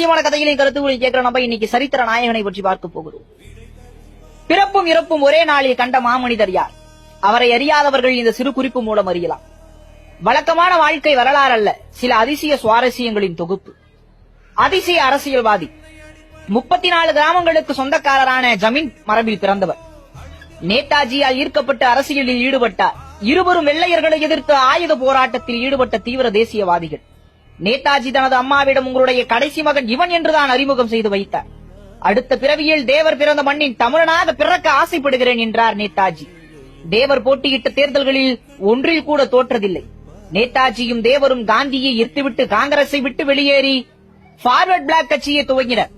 சுவாரஸ்யமான கதைகளையும் கருத்துக்களையும் கேட்கிற நம்ம இன்னைக்கு சரித்திர நாயகனை பற்றி பார்க்க போகிறோம். பிறப்பும் இறப்பும் ஒரே நாளில் கண்ட மாமனிதர் யார்? அவரை அறியாதவர்கள் இந்த சிறு குறிப்பு மூலம் அறியலாம். வழக்கமான வாழ்க்கை வரலாறு அல்ல சில அதிசய சுவாரஸ்யங்களின் தொகுப்பு. அதிசய அரசியல்வாதி. முப்பத்தி நாலு கிராமங்களுக்கு சொந்தக்காரரான ஜமீன் மரபில் பிறந்தவர். நேதாஜியால் ஈர்க்கப்பட்டு அரசியலில் ஈடுபட்டார் இருவரும் வெள்ளையர்களை எதிர்த்து ஆயுத போராட்டத்தில் ஈடுபட்ட தீவிர தேசியவாதிகள். நேதாஜி தனது அம்மாவிடம் உங்களுடைய கடைசி மகன் இவன் என்றுதான் அறிமுகம் செய்து வைத்தார் அடுத்த பிறவியில் தேவர் பிறந்த மண்ணின் தமிழனாக பிறக்க ஆசைப்படுகிறேன் என்றார் நேதாஜி. தேவர் போட்டியிட்ட தேர்தல்களில் ஒன்றில் கூட தோற்றதில்லை. நேதாஜியும் தேவரும் காந்தியை ஈர்த்துவிட்டு காங்கிரஸை விட்டு வெளியேறி ஃபார்வர்ட் பிளாக் கட்சியை துவங்கினர்.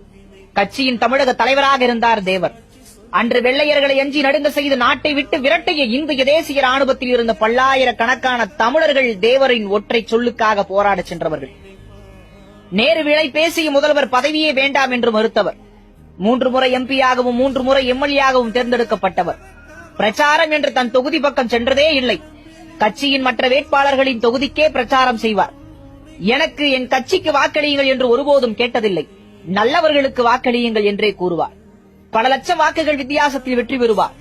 கட்சியின் தமிழக தலைவராக இருந்தார் தேவர். அன்று வெள்ளையர்களை எஞ்சி நடுங்க செய்து நாட்டை விட்டு விரட்டிய இந்திய தேசிய ராணுவத்தில் இருந்த பல்லாயிரக்கணக்கான தமிழர்கள் தேவரின் ஒற்றை சொல்லுக்காக போராடச் சென்றவர்கள். நேரு விலை பேசிய முதல்வர் பதவியே வேண்டாம் என்று மறுத்தவர். மூன்று முறை எம்பியாகவும் மூன்று முறை எம்எல்ஏயாகவும் தேர்ந்தெடுக்கப்பட்டவர். பிரச்சாரம் என்று தன் தொகுதி பக்கம் சென்றதே இல்லை. கட்சியின் மற்ற வேட்பாளர்களின் தொகுதிக்கே பிரச்சாரம் செய்வார். எனக்கு என் கட்சிக்கு வாக்களியுங்கள் என்று ஒருபோதும் கேட்டதில்லை. நல்லவர்களுக்கு வாக்களியுங்கள் என்றே கூறுவார். பல லட்சம் வாக்குகள் வித்தியாசத்தில் வெற்றி பெறுவார்.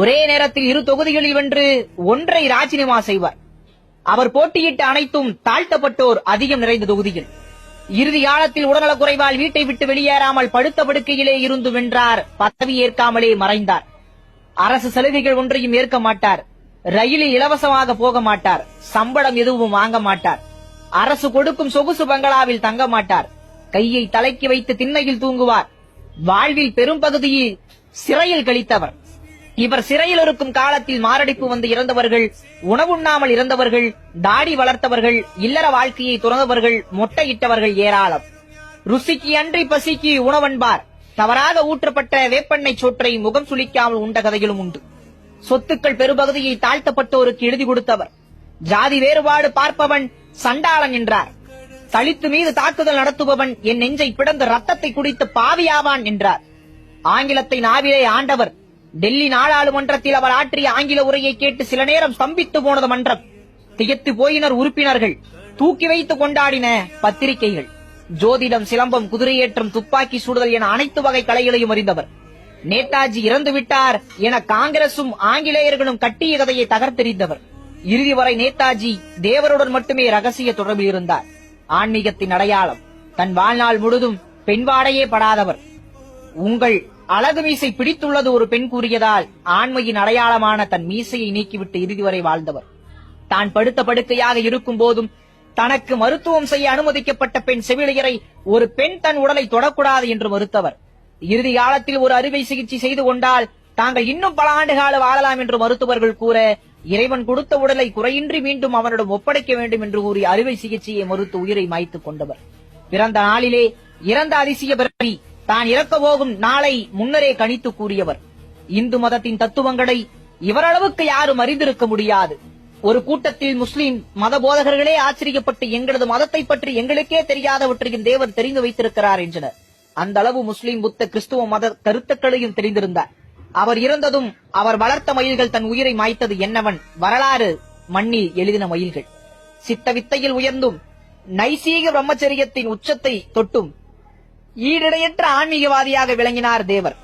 ஒரே நேரத்தில் இரு தொகுதிகளில் வென்று ஒன்றை ராஜினாமா செய்வார். அவர் போட்டியிட்ட அனைத்தும் தாழ்த்தப்பட்டோர் அதிகம் நிறைந்த தொகுதிகள் இறுதி காலத்தில் உடல்நலக் குறைவால் வீட்டை விட்டு வெளியேறாமல் படுத்த படுக்கையிலே இருந்து வென்றார் பதவி ஏற்காமலே மறைந்தார். அரசு சலுகைகள் ஒன்றையும் ஏற்க மாட்டார். ரயிலில் இலவசமாக போக மாட்டார். சம்பளம் எதுவும் வாங்க மாட்டார். அரசு கொடுக்கும் சொகுசு பங்களாவில் தங்க மாட்டார். கையை தலைக்கு வைத்து திண்ணையில் தூங்குவார். வாழ்வில் பெரும் பகுதியில் சிறையில் கழித்தவர். இவர் சிறையில் இருக்கும் காலத்தில் மாரடைப்பு வந்து இறந்தவர்கள் உணவுண்ணாமல் இறந்தவர்கள் தாடி வளர்த்தவர்கள் இல்லற வாழ்க்கையை துறந்தவர்கள் மொட்டையிட்டவர்கள் ஏராளம். ருசிக்கு அன்றி பசிக்கு உணவன்பார். தவறாக ஊற்றப்பட்ட வேப்பெண்ணை சோற்றை முகம் சுளிக்காமல் உண்ட கதைகளும் உண்டு. சொத்துக்கள் பெருபகுதியை தாழ்த்தப்பட்டோருக்கு எழுதி கொடுத்தவர். ஜாதி வேறுபாடு பார்ப்பவன் சண்டாளன் என்றார். தலித்து மீது தாக்குதல் நடத்துபவன் என் நெஞ்சை பிடந்து ரத்தத்தை குடித்து பாவியாவான் என்றார். ஆங்கிலத்தை நாவிலே ஆண்டவர் டெல்லி நாடாளுமன்றத்தில் அவர் ஆற்றிய ஆங்கில உரையை கேட்டு சில நேரம் ஸ்தம்பித்து போனது மன்றம். திகைத்து போயினர் உறுப்பினர்கள். தூக்கி வைத்து கொண்டாடின பத்திரிகைகள். ஜோதிடம் சிலம்பம் குதிரையேற்றம் துப்பாக்கி சுடுதல் என அனைத்து வகை கலைகளையும் அறிந்தவர். நேதாஜி இறந்து விட்டார் என காங்கிரசும் ஆங்கிலேயர்களும் கட்டிய கதையை தகர்த்தெறிந்தவர். இறுதி வரை நேதாஜி தேவருடன் மட்டுமே ரகசிய தொடர்பில் இருந்தார். ஆன்மீகத்தின் அடையாளம். தன் வாழ்நாள் முழுதும் பெண் வாடையே படாதவர். உங்கள் அழகு மீசை பிடித்துள்ளது ஒரு பெண் கூறியதால் ஆண்மையின் அடையாளமான தன் மீசையை நீக்கிவிட்டு இறுதி வரை வாழ்ந்தவர். தான் படுத்த படுக்கையாக இருக்கும் போதும் தனக்கு மருத்துவம் செய்ய அனுமதிக்கப்பட்ட பெண் செவிலியரை ஒரு பெண் தன் உடலை தொடக்கூடாது என்று மறுத்தவர். இறுதி காலத்தில் ஒரு அறுவை சிகிச்சை செய்து கொண்டால் தாங்கள் இன்னும் பல ஆண்டு கால வாழலாம் என்று மருத்துவர்கள் கூற இறைவன் கொடுத்த உடலை குறையின்றி மீண்டும் அவனிடம் ஒப்படைக்க வேண்டும் என்று கூறி அறுவை சிகிச்சையை மறுத்து உயிரை மாய்த்துக் கொண்டவர். பிறந்த நாளிலே இறந்த அதிசய பிறவி தான் இறக்க போகும் நாளை முன்னரே கணித்து கூறியவர். இந்து மதத்தின் தத்துவங்களை இவரளவுக்கு யாரும் அறிந்திருக்க முடியாது. ஒரு கூட்டத்தில் முஸ்லிம் மத போதகர்களே ஆச்சரியப்பட்டு எங்களது மதத்தை பற்றி எங்களுக்கே தெரியாதவற்றையும் தேவர் தெரிந்து வைத்திருக்கிறார் என்றனர். அந்த அளவு முஸ்லிம் புத்த கிறிஸ்துவ மத கருத்துக்களையும் தெரிந்திருந்தார். அவர் இறந்ததும் அவர் வளர்த்த மயில்கள் தன் உயிரை மாய்த்தது என்னவன்? வரலாறு மண்ணில் எழுதின மயில்கள். சித்த வித்தையில் உயர்ந்தும் நைசீக பிரம்மச்சரியத்தின் உச்சத்தை தொட்டும் ஈடிடையற்ற ஆன்மீகவாதியாக விளங்கினார் தேவர்.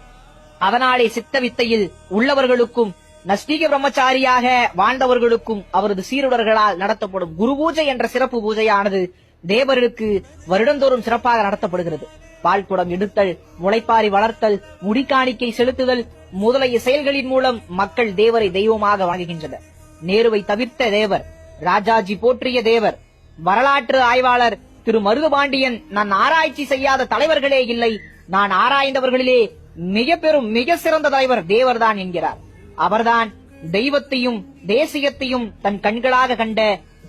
அதனாலே சித்த வித்தையில் உள்ளவர்களுக்கும் நஸ்தீக பிரம்மச்சாரியாக வாழ்ந்தவர்களுக்கும் அவரது சீருடர்களால் நடத்தப்படும் குரு பூஜை என்ற சிறப்பு பூஜையானது தேவருக்கு வருடந்தோறும் சிறப்பாக நடத்தப்படுகிறது. பால் குடம் எடுத்தல் முளைப்பாரி வளர்த்தல் முடிக்காணிக்கை செலுத்துதல் முதலிய செயல்களின் மூலம் மக்கள் தேவரை தெய்வமாக வணங்குகின்றனர் நேருவை தவிர்த்த தேவர் ராஜாஜி போற்றிய தேவர் வரலாற்று ஆய்வாளர் திரு மருதுபாண்டியன் நான் ஆராய்ச்சி செய்யாத தலைவர்களே இல்லை நான் ஆராய்ந்தவர்களிலே மிக பெரும் மிக சிறந்த தலைவர் தேவர்தான் என்கிறார். அவர்தான் தெய்வத்தையும் தேசியத்தையும் தன் கண்களாக கண்ட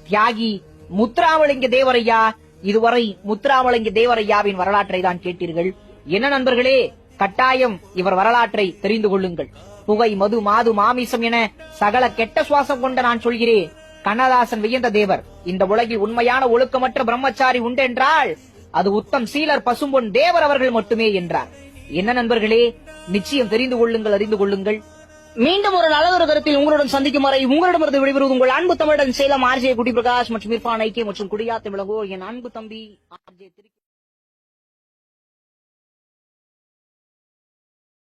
தியாகி முத்துராமலிங்க தேவரையா இதுவரை முத்துராமலிங்க தேவரையாவின் வரலாற்றை தான் கேட்டீர்கள். என்ன நண்பர்களே கட்டாயம் இவர் வரலாற்றை தெரிந்து கொள்ளுங்கள். புகை மது மாது மாமிசம் என சகல கெட்ட சுவாசம் கொண்ட நான் சொல்கிறேன். கண்ணதாசன் வியந்த தேவர் இந்த உலகில் உண்மையான ஒழுக்கமற்ற பிரம்மச்சாரி உண்டென்றால் அது உத்தம் சீலர் பசும்பொன் தேவர் அவர்கள் மட்டுமே என்றார். என்ன நண்பர்களே நிச்சயம் தெரிந்து கொள்ளுங்கள் அறிந்து கொள்ளுங்கள். மீண்டும் ஒரு நல்லதொரு கருத்தில் உங்களுடன் சந்திக்கும் வரை உங்களிடமிருந்து விடைபெறுவது உங்கள் அன்பு தமிழன் சேலம் ஆர்ஜே குடி பிரகாஷ் மற்றும் இர்பான் ஐக்கிய மற்றும் குடியாத்த விளங்கோ என் அன்பு தம்பி ஆர்ஜே திரு